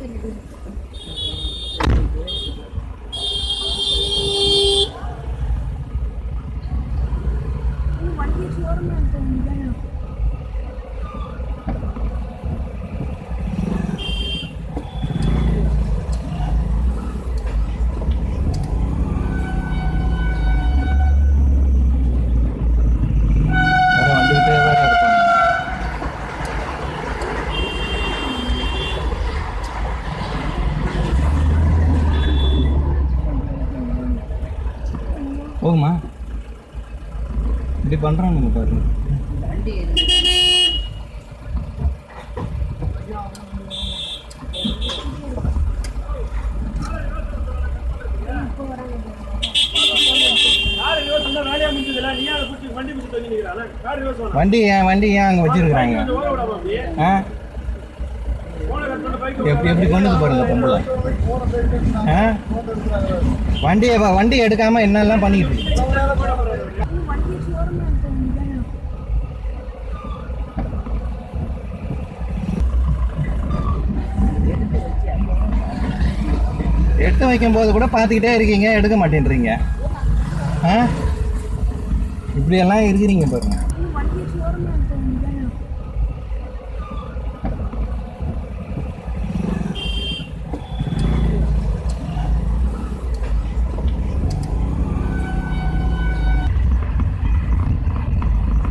그리고 போகுமா? இப்படி பண்றானுங்க பாருங்க வண்டி ஏன் வண்டி ஏன் அங்கே வச்சிருக்கிறாங்க? ஆ? எப்படி எப்படி பண்ணுது பாருங்க பொம்பளை? ஆ? வண்டியை வண்டி எடுக்காமல் என்னெல்லாம் பண்ணிக்கிட்டு எடுத்து வைக்கும் போது கூட பார்த்துக்கிட்டே இருக்கீங்க எடுக்க மாட்டேன்றீங்க. ஆ? இப்படியெல்லாம் இருக்கிறீங்க பாருங்கள் நீ வண்டி ஷோரூம் எடுத்தீங்க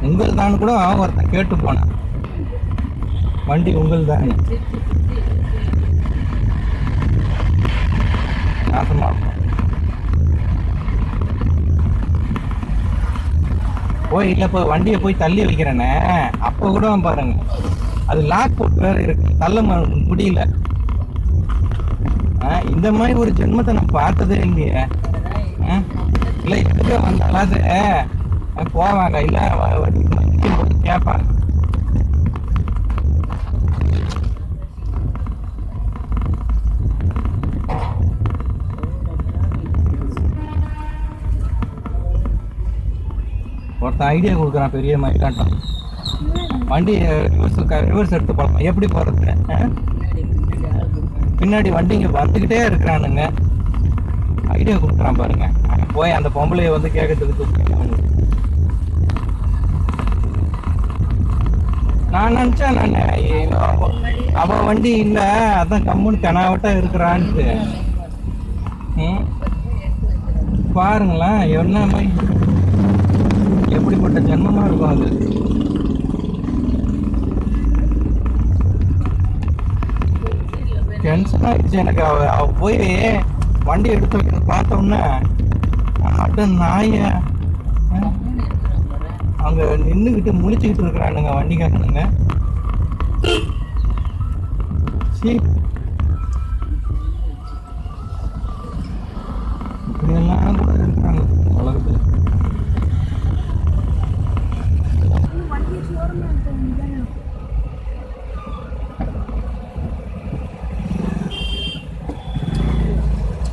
உங்கள் தான் கூட ஒருத்தன் கேட்டு போனேன் வண்டி உங்கள் தான் நாசமா இருக்கும். போய் இல்லை இப்போ வண்டியை போய் தள்ளி வைக்கிறேனே. அப்போ கூட பாருங்க. அது லாக் போட்டு வேற இருக்கு. தள்ள முடியல. இந்த மாதிரி ஒரு ஜென்மத்தை நான் பார்த்ததே இல்லையே. இல்லை எதுக்கு வந்தாலாது. போவாங்க இல்லை வ- வ- கேட்பாங்க ஒருத்தன் ஐடியா கொடுக்குறான் பெரிய மயிலாட்டம். வண்டி ரிவர்ஸ் ரிவர்ஸ் எடுத்து போகலாம் எப்படி போகிறது பின்னாடி வண்டிங்க வந்துக்கிட்டே இருக்கிறானுங்க. ஐடியா கொடுக்குறான் பாருங்க. போய் அந்த பொம்பளைய வந்து கேட்கறதுக்கு நான் நினச்சேன் நான் அவ- வண்டி இல்லை அதான் கம்முன்னு கனாவட்டா இருக்கிறான்ட்டு. பாருங்களேன் என்ன மாதிரி? எப்படிப்பட்ட ஜென்மமா இருக்கும் அது? டென்ஷன் ஆயிடுச்சு எனக்கு. அவ அவ போய் வண்டி எடுத்து வைக்கிறத பார்த்த உடனே அட நாய. அங்க நின்றுக்கிட்டு முழிச்சுக்கிட்டு இருக்கிறானுங்க வண்டிக்காரனுங்க. சீ